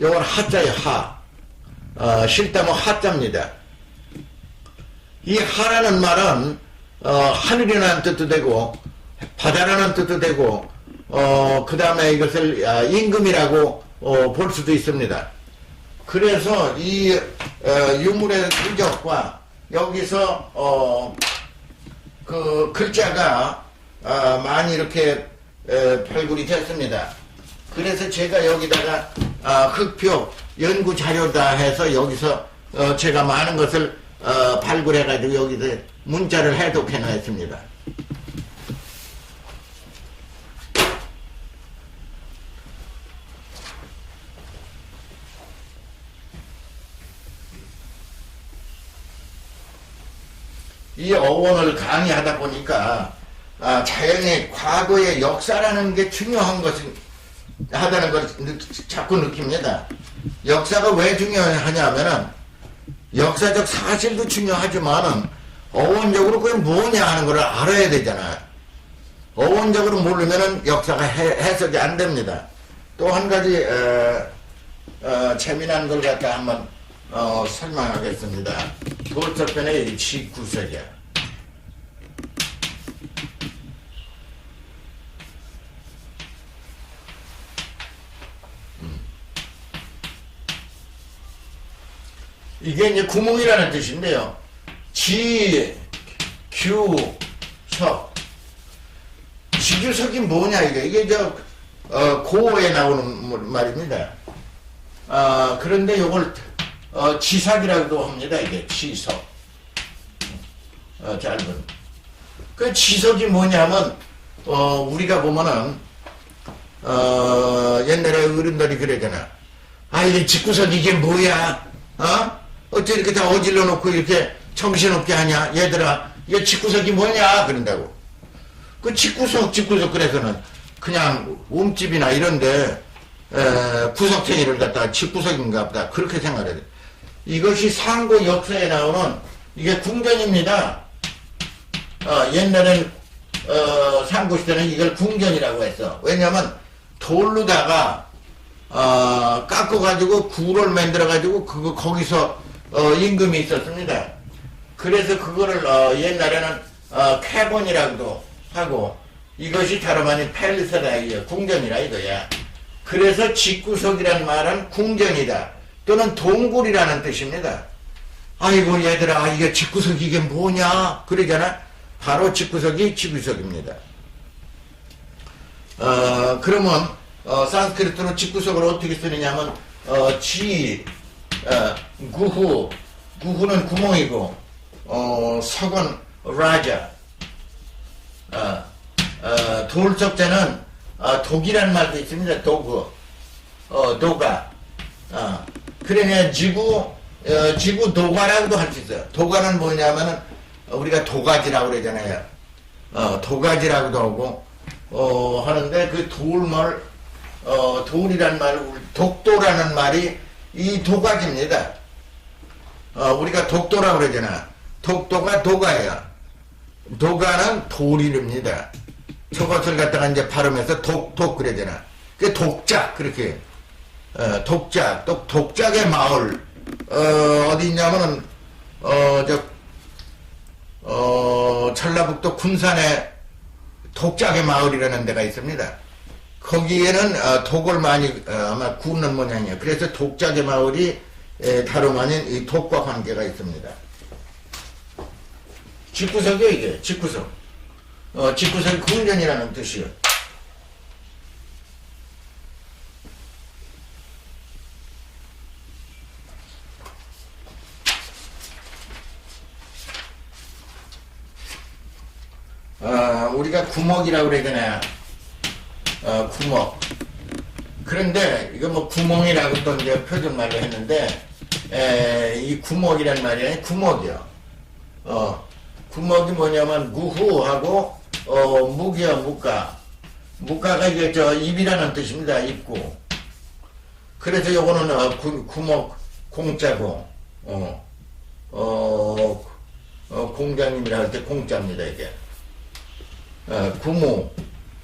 요건 하자예요, 하. 어, 실담은 하자입니다. 이 하라는 말은, 어, 하늘이라는 뜻도 되고, 바다라는 뜻도 되고, 어, 그 다음에 이것을 아, 임금이라고 어, 볼 수도 있습니다. 그래서 이 어, 유물의 흔적과 여기서 어, 그 글자가 아, 많이 이렇게 에, 발굴이 됐습니다. 그래서 제가 여기다가 아, 흑표 연구 자료다 해서 여기서 어, 제가 많은 것을 어, 발굴해가지고 여기서 문자를 해독해 놓았습니다. 이 어원을 강의하다 보니까 아, 자연의 과거의 역사라는 게 중요한 것이 하다는 걸 느- 자꾸 느낍니다. 역사가 왜 중요하냐면은 역사적 사실도 중요하지만은 어원적으로 그게 뭐냐 하는 걸 알아야 되잖아요. 어원적으로 모르면은 역사가 해, 해석이 안 됩니다. 또 한 가지 어, 어, 재미난 걸 갖다 한번 어, 설명하겠습니다. 도처편의 지구석이야. 이게 이제 구멍이라는 뜻인데요. 지, 규, 석. 지규석이 뭐냐, 이게. 이게 저, 어, 고어에 나오는 말입니다. 아, 그런데 요걸, 어, 지삭이라고도 합니다, 이게. 지석. 어, 짧은. 그 지석이 뭐냐면, 어, 우리가 보면은, 어, 옛날에 어른들이 그러잖아. 아, 이게 집구석 이게 뭐야? 어? 어째 이렇게 다 어질러 놓고 이렇게 정신없게 하냐? 얘들아, 이게 집구석이 뭐냐? 그런다고. 그 집구석, 집구석 그래서는 그냥 움집이나 이런데, 에, 구석탱이를 갖다가 집구석인가 보다. 그렇게 생각해야 돼. 이것이 상고 역사에 나오는 이게 궁전입니다. 어, 옛날엔 어, 상고시대는 이걸 궁전이라고 했어. 왜냐면 돌로다가 어, 깎아가지고 구를 만들어가지고 그거 거기서 어, 임금이 있었습니다. 그래서 그거를 어, 옛날에는 어, 캐본이라고도 하고 이것이 다름 아닌 팰리스다 이게 궁전이라 이거야. 그래서 집구석이란 말은 궁전이다 또는 동굴이라는 뜻입니다. 아이고 얘들아 이게 집구석 이게 뭐냐 그러잖아. 바로 집구석이 집구석입니다. 어, 그러면, 어, 산스크리트로 집구석을 어떻게 쓰느냐면, 어, 지, 어, 구후, 구후는 구멍이고, 어, 석은 라자, 어, 어, 돌적자는, 어, 독이란 말도 있습니다. 도구, 어, 도가, 어, 그러냐, 지구, 어, 지구 도가라고도 할 수 있어요. 도가는 뭐냐면은, 어, 우리가 도가지라고 그러잖아요. 어, 도가지라고도 하고, 어, 하는데 그 돌말, 어, 돌이란 말, 독도라는 말이 이 도가지입니다. 어, 우리가 독도라고 그러잖아. 독도가 도가예요. 도가는 돌이랍니다. 저것을 갖다가 이제 발음해서 독, 독 그러잖아. 그 독작, 그렇게. 어, 독작, 또 독작의 마을, 어, 어디 있냐면은, 어, 저, 어, 전라북도 군산에 독작의 마을이라는 데가 있습니다. 거기에는 어, 독을 많이 어, 아마 구는 모양이에요. 그래서 독작의 마을이 에, 다름 아닌 이 독과 관계가 있습니다. 집구석이요 이게 집구석. 어, 집구석이 궁전이라는 뜻이요. 어, 우리가 구멍이라고 그러잖아요. 어, 구멍. 그런데 이거 뭐 구멍이라고 또 이제 표준말로 했는데 에, 이 구멍이란 말이 아니라 구멍이요. 어, 구멍이 뭐냐면 무후하고 어, 무기요 무가. 무가가 이게 저 입이라는 뜻입니다. 입구. 그래서 요거는 어, 구, 구멍 공짜고 어, 어, 어, 공장님이라 할 때 공짜입니다 이게. 어, 구무.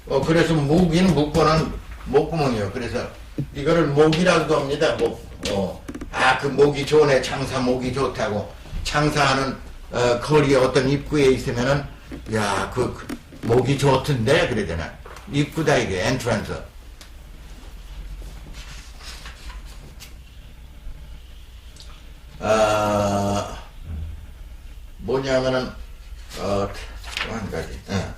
어, 그래서 무기는 묵고는 목구멍이요. 그래서 이거를 목이라고도 합니다. 목. 어. 아, 그 목이 좋네. 장사 목이 좋다고. 장사하는 어, 거리에 어떤 입구에 있으면은 야, 그, 그 목이 좋던데 그러잖아. 입구다 이게 엔트런스. 아, 뭐냐면은 어, 또 한 가지. 예.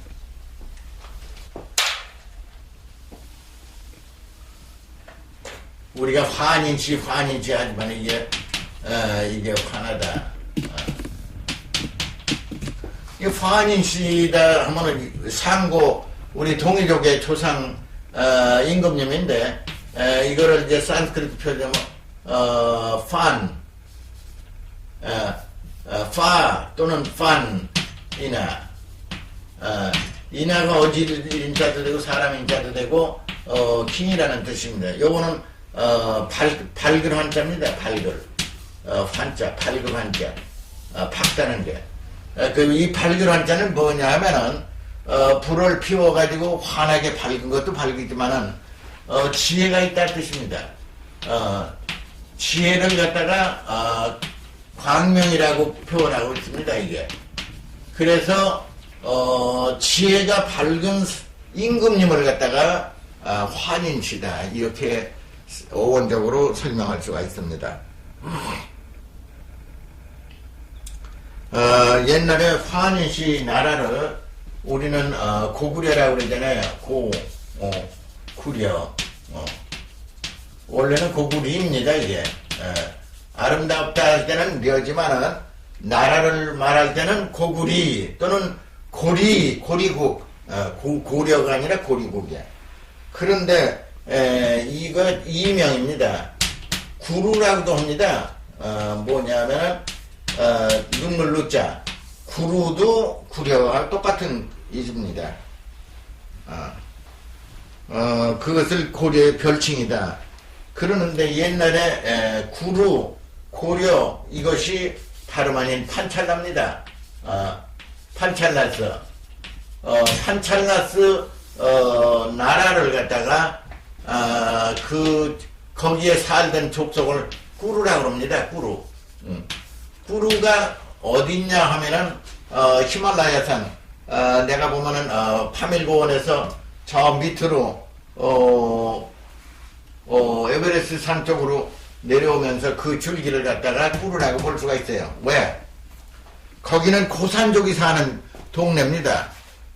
우리가 환인시 환인시 하지만 이게 어, 이게 화나다. 어. 이 환인시다 하면은 상고 우리 동이족의 조상 어, 임금님인데 에, 이거를 이제 산스크리트 표현하면 어, 판, 어, 어, 파 또는 판이나 어, 이나가 어질 인자도 되고 사람 인자도 되고 어, 킹이라는 뜻입니다. 요거는 어, 발, 발글 한자입니다. 발글 어, 환자 발글 한자 어, 박다는 게. 어, 그이 발글 한자는 뭐냐 하면은 어, 불을 피워가지고 환하게 밝은 것도 밝이지만은 어, 지혜가 있다는 뜻입니다. 어, 지혜를 갖다가 어, 광명이라고 표현하고 있습니다. 이게. 그래서 어, 지혜가 밝은 임금님을 갖다가 아, 환인시다 이렇게 어원적으로 설명할 수가 있습니다. 어, 옛날에 환인시 나라를 우리는 어, 고구려라고 그러잖아요. 고, 어, 구려. 어. 원래는 고구리입니다 이게. 예. 아름답다 할 때는 려지만은 나라를 말할 때는 고구리 또는 고리 고리국 어, 고, 고려가 아니라 고리국이야. 그런데 에, 이거 이명입니다. 구루라고도 합니다. 어, 뭐냐면은 어, 눈물 누자 구루도 구려와 똑같은 이입니다. 어, 어, 그것을 고려의 별칭이다. 그러는데 옛날에 에, 구루, 고려 이것이 다름 아닌 판찰라입니다. 어, 판찰라스. 어, 판찰라스 어, 나라를 갖다가 아, 그 거기에 살던 족속을 꾸루라고 합니다. 꾸루. 음. 꾸루가 어딨냐 하면은 어, 히말라야산 어, 내가 보면은 어, 파밀고원에서 저 밑으로 어, 어, 에베레스트 산 쪽으로 내려오면서 그 줄기를 갖다가 꾸루라고 볼 수가 있어요. 왜? 거기는 고산족이 사는 동네입니다.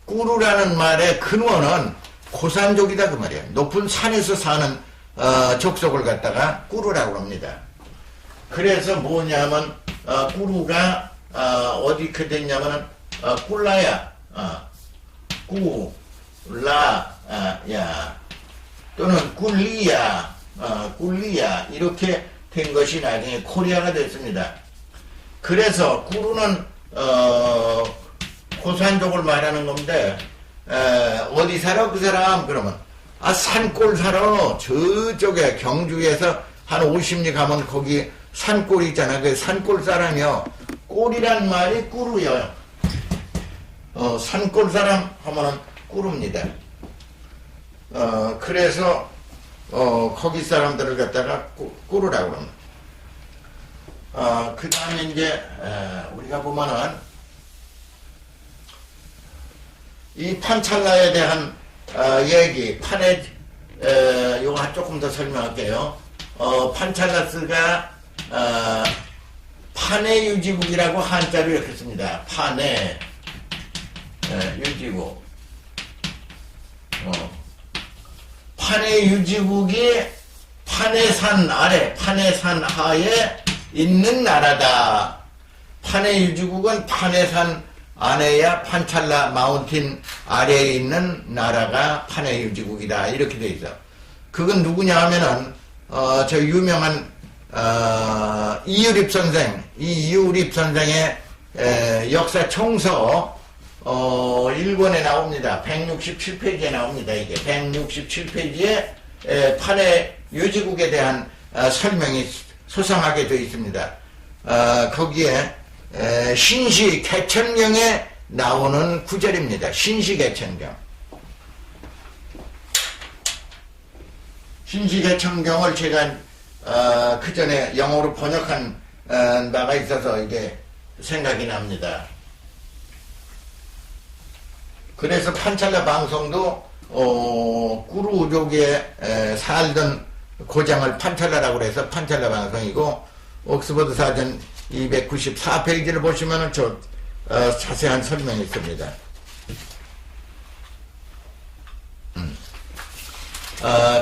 꾸루라는 말의 근원은 고산족이다 그 말이에요. 높은 산에서 사는 어, 족속을 갖다가 꾸루라고 합니다. 그래서 뭐냐면 어, 꾸루가 어, 디그 됐냐면은 어, 꿀라야 어, 꾸라 아, 야 또는 꿀리야 어, 꿀리야 이렇게 된 것이 나중에 코리아가 됐습니다. 그래서 꾸루는 어, 고산족을 말하는 건데 에, 어 디 살아? 그 사람? 그러면 아 산골 살아. 저쪽에 경주에서 한 50리 가면 거기 산골 있잖아. 그 산골 사람이요. 꼴이란 말이 꾸루요. 어, 산골 사람 하면은 꾸루입니다. 어, 그래서 어, 거기 사람들을 갖다가 꾸, 꾸루라고 합니다. 어, 그 다음에 이제 에, 우리가 보면은 이 판찰라에 대한 어, 얘기, 판에 에, 요거 조금 더 설명할게요. 어, 판찰라스가 어, 판의 유지국이라고 한자로 이렇게 씁니다. 판의 에, 유지국. 어, 판의 유지국이 판의 산 아래, 판의 산 하에 있는 나라다. 판의 유지국은 판의 산 안에야 판찰라 마운틴 아래에 있는 나라가 판의 유지국이다. 이렇게 돼 있어. 그건 누구냐 하면은, 어, 저 유명한, 어, 이유립 선생, 이 이유립 선생의 에, 역사 총서, 어, 1권에 나옵니다. 167페이지에 나옵니다. 이게 167페이지에 에, 판의 유지국에 대한 어, 설명이 소상하게 되어 있습니다. 어, 거기에 에, 신시 개천경에 나오는 구절입니다. 신시 개천경. 신시계청경을 제가 어, 그 전에 영어로 번역한 어, 바가 있어서 이게 생각이 납니다. 그래서 판찰라 방송도 어, 꾸루족에 에, 살던 고장을 판찰라라고 해서 판찰라 방송이고 옥스퍼드 사전 294페이지를 보시면 저 어, 자세한 설명이 있습니다.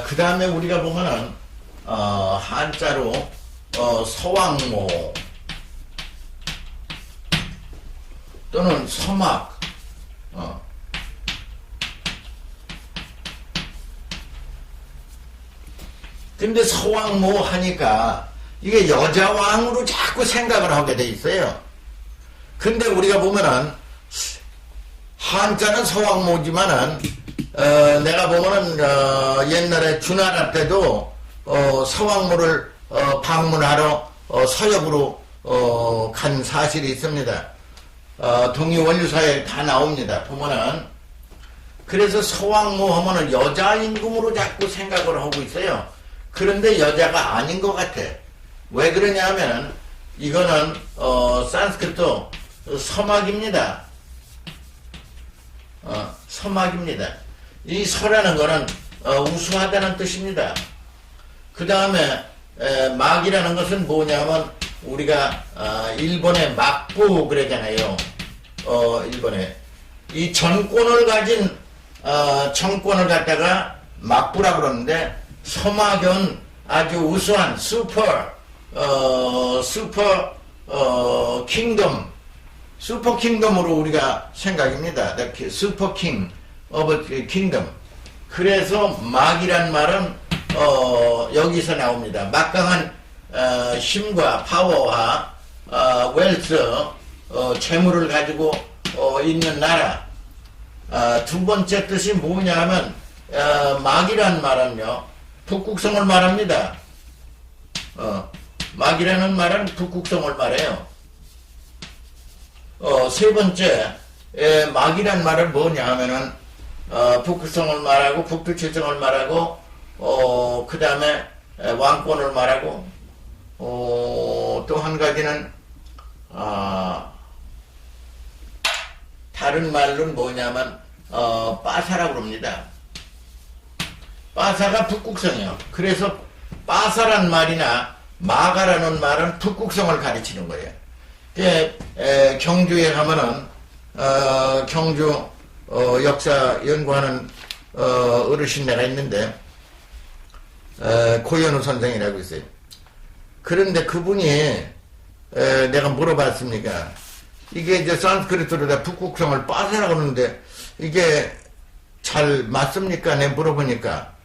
그 다음에 우리가 보면은 어, 한자로 어, 서왕모 또는 서막 어, 근데 서왕모 하니까 이게 여자 왕으로 자꾸 생각을 하게 돼 있어요. 근데 우리가 보면은 한자는 서왕모지만은 어, 내가 보면은 어, 옛날에 주나라 때도 어, 서왕모를 어, 방문하러 어, 서역으로 어, 간 사실이 있습니다. 어, 동의 원류사에 다 나옵니다. 보면은 그래서 서왕모 하면은 여자 임금으로 자꾸 생각을 하고 있어요. 그런데 여자가 아닌 것 같아. 왜 그러냐면 이거는 어, 산스크리트 서막입니다. 어, 서막입니다. 이 서라는 거는 어, 우수하다는 뜻입니다. 그 다음에 막이라는 것은 뭐냐면 우리가 아, 일본의 막부 그러잖아요. 어, 일본에 이 전권을 가진 어, 정권을 갖다가 막부라 그러는데 서막은 아주 우수한 슈퍼 어, 슈퍼 어, 킹덤 슈퍼 킹덤으로 우리가 생각입니다. 슈퍼 킹 오브 킹덤. 그래서 막이란 말은 어, 여기서 나옵니다. 막강한 어, 힘과 파워와 어, 웰스 어, 재물을 가지고 어, 있는 나라. 아, 두 번째 뜻이 뭐냐면 어, 막이란 말은요 북극성을 말합니다. 어, 막이라는 말은 북극성을 말해요. 어, 세 번째 에, 막이란 말은 뭐냐 하면은 어, 북극성을 말하고 북두칠성을 말하고 어, 그 다음에 왕권을 말하고 어, 또 한 가지는 아, 다른 말로는 뭐냐면 어, 빠사라고 그럽니다. 빠사가 북극성이요. 그래서 빠사란 말이나 마가라는 말은 북극성을 가리치는 거예요. 예, 에, 경주에 가면은 어, 경주 어, 역사 연구하는 어, 어르신네가 있는데 어, 고현우 선생이라고 있어요. 그런데 그분이 에, 내가 물어봤습니까? 이게 이제 산스크리트로 다 북극성을 하는데 이게 잘 맞습니까? 내 물어보니까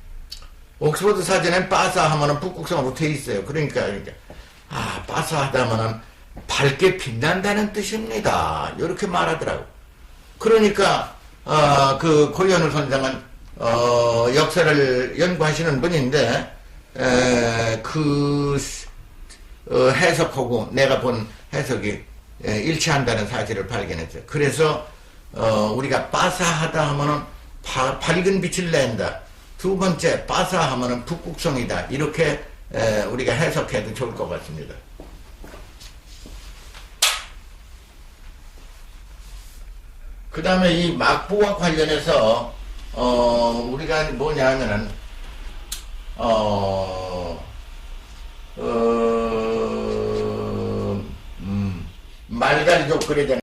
옥스퍼드 사전엔 빠사 하면은 북극성으로 돼 있어요. 그러니까 이렇게 아 빠사 하다면은 밝게 빛난다는 뜻입니다. 이렇게 말하더라고. 그러니까 어, 그 고현우 선생은 어, 역사를 연구하시는 분인데 에, 그 어, 해석하고 내가 본 해석이 에, 일치한다는 사실을 발견했어요. 그래서 어, 우리가 빠사하다 하면은 바- 밝은 빛을 낸다. 두 번째 빠사 하면은 북극성이다. 이렇게 에, 우리가 해석해도 좋을 것 같습니다. 그 다음에 이 막부와 관련해서 어, 우리가 뭐냐 하면은 어, 어, 음, 말다리족 그러잖아요.